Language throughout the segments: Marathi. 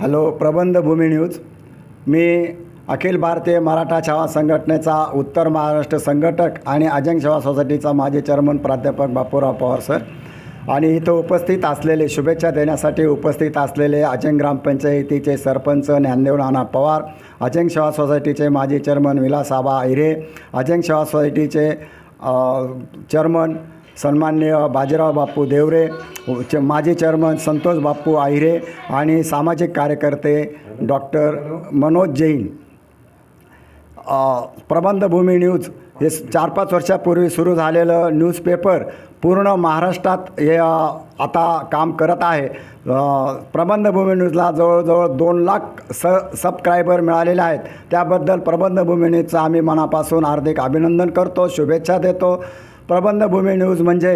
Hello प्रबंधभूमी news. मी अखिल भारतीय मराठा छावा संघटनेचा उत्तर महाराष्ट्र संघटक आणि अजंग छावा सोसायटीचा माजी चेअरमन प्राध्यापक बापूराव पवार सर. आणि इथं उपस्थित असलेले शुभेच्छा देण्यासाठी उपस्थित असलेले अजंग ग्रामपंचायतीचे सरपंच ज्ञानदेव नाना पवार अजंग छावा सोसायटीचे माजी चेअरमन विलासाबा अहिरे अजंग छावा सोसायटीचे अ, चेअरमन सन्माननीय बाजीराव बाप्पू देवरे च माजी चेअरमन संतोष बाप्पू आहिरे आणि सामाजिक कार्यकर्ते डॉक्टर मनोज जैन. प्रबंधभूमी न्यूज हे चार पाच वर्षापूर्वी सुरू झालेलं न्यूजपेपर पूर्ण महाराष्ट्रात हे आता काम करत आहे. प्रबंधभूमी न्यूजला जवळजवळ दोन लाख स सबस्क्रायबर मिळालेले आहेत. त्याबद्दल प्रबंधभूमी न्यूजचं आम्ही मनापासून हार्दिक अभिनंदन करतो शुभेच्छा देतो. प्रबंधभूमी न्यूज म्हणजे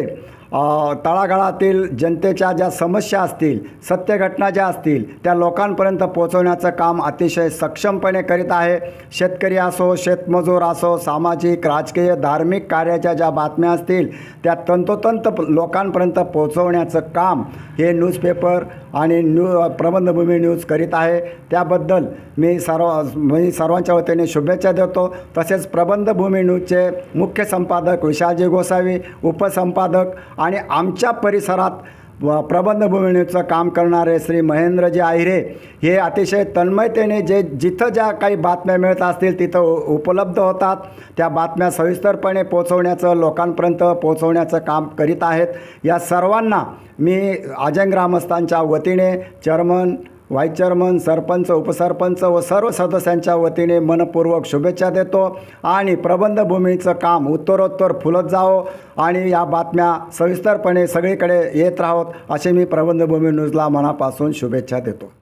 तळागाळातील जनतेच्या ज्या समस्या असतील सत्यघटना ज्या असतील त्या लोकांपर्यंत पोहोचवण्याचं काम अतिशय सक्षमपणे करीत आहे. शेतकरी असो शेतमजूर असो सामाजिक राजकीय धार्मिक कार्याच्या ज्या बातम्या असतील त्या तंतोतंत लोकांपर्यंत पोहोचवण्याचं काम हे न्यूजपेपर आणि न्यू प्रबंधभूमी न्यूज करीत आहे. त्याबद्दल मी सर्व मी सर्वांच्या वतीने शुभेच्छा देतो. तसेच प्रबंधभूमी न्यूजचे मुख्य संपादक विशालजी गोसावी उपसंपादक आणि आमच्या परिसरात व प्रबंधभूमी काम करणारे श्री महेंद्रजी आहिरे हे अतिशय तन्मयतेने जे जिथं ज्या काही बातम्या मिळत असतील तिथं उपलब्ध होतात. त्या बातम्या सविस्तरपणे पोचवण्याचं लोकांपर्यंत पोचवण्याचं काम करीत आहेत. या सर्वांना मी अजंग ग्रामस्थांच्या वतीने चर्मन व्हाईस चेअरमन सरपंच उपसरपंच व सर्व सदस्यांच्या वतीने मनपूर्वक शुभेच्छा देतो आणि प्रबंधभूमीचं काम उत्तरोत्तर फुलत जावं आणि या बातम्या सविस्तरपणे सगळीकडे येत राहोत असे मी प्रबंधभूमी न्यूजला मनापासून शुभेच्छा देतो.